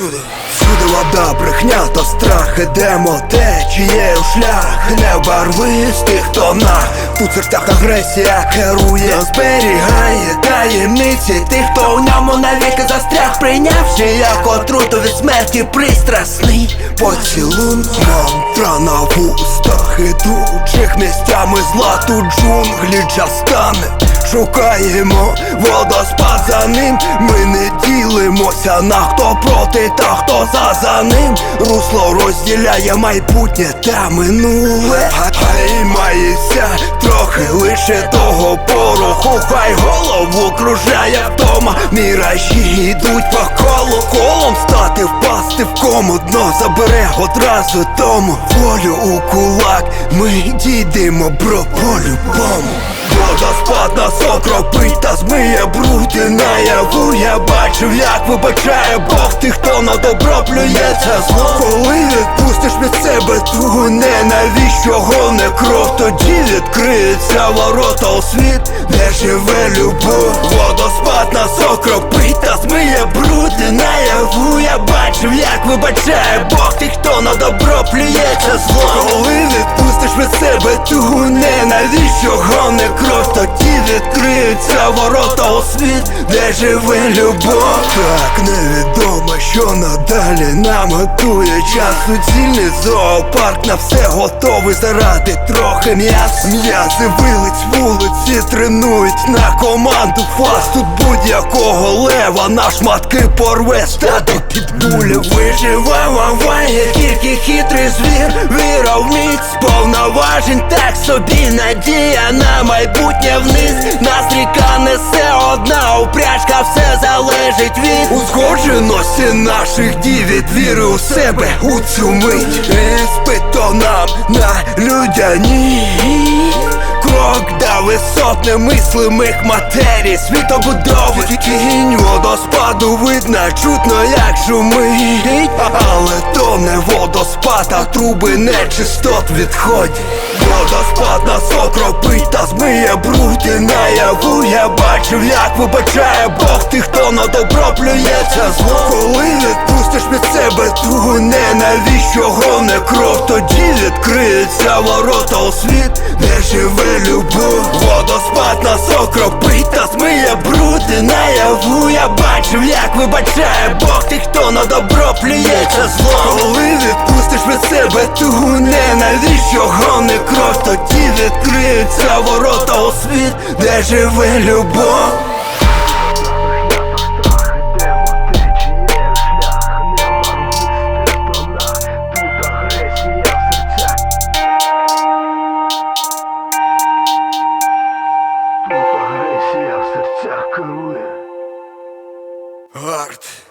Всюди, всюди вода, брехня та страх. Ідемо течією шлях. Не барвистих тонах Тут в серцях агресія керує. Зберігає таємниці Тих, хто у ньому навіки застряг. Прийнявши як отруту від смерті пристрасний Поцілун мантра на вустах Ідучих місцями зла тут джунглі частани Шукаємо водоспад за ним. Ми не ділимося на хто проти та хто за за ним. Русло розділяє майбутнє та минуле. Хай мається трохи лише того пороху. Хай голову кружляє вдома Міражі йдуть по колу Колом. Стати, впасти в кому Дно забере одразу тому Волю у кулак Ми дійдемо бро по-любому Водоспад нас окропить та змиє бруді наяву. Я бачив, як вибачає Бог тих, хто на добро плюється. Зло Коли від ту ненависть, чого не кров? Тоді відкриються ворота у світ, де живе любов. Водоспад нас окропить та змиє бруди наяву Я бачив, як вибачає Бог. Тих, хто на добро плюється зло Коли відпустиш від себе ту ненависть, чого не кров? Тоді відкриються ворота у світ, де живе любов. Так невідомо, що надалі нам готує час Суцільний зоопарк на все готовий заради трохи м'яс М'язи вилиць вулиці тренують на команду фас. Тут будь-якого лева на шматки порве. Стати під пулі Виживав аває, тільки хитрий звір. Віра в повноважень, так собі надія на майбутнє вниз. Нас ріка несе одна упряжка, все залежить від узгодженості наших дій від віри у себе у цю мить. Іспито нам на людяні. Крок до висот немислимих матерій Світобудови. Тінь водоспаду видно, чутно як шумить. Але то не водоспад, а труби нечистот відходять. Водоспад нас окропить та змиє бруди наяву. Я бачив, як вибачає Бог тих, хто на добро плюється зло. Коли відпустиш від себе ту ненависть, чого не кров Тоді відкриється ворота у світ, де живе любов. Водоспад нас окропить та змиє бруди наяву. Я бачив, як вибачає Бог тих, хто на добро плюється зло. Коли відпустиш від себе ту ненависть, чого не кров Тоді відкриються ворота у світ, де живе любов. Агресія в серцях керує Арт.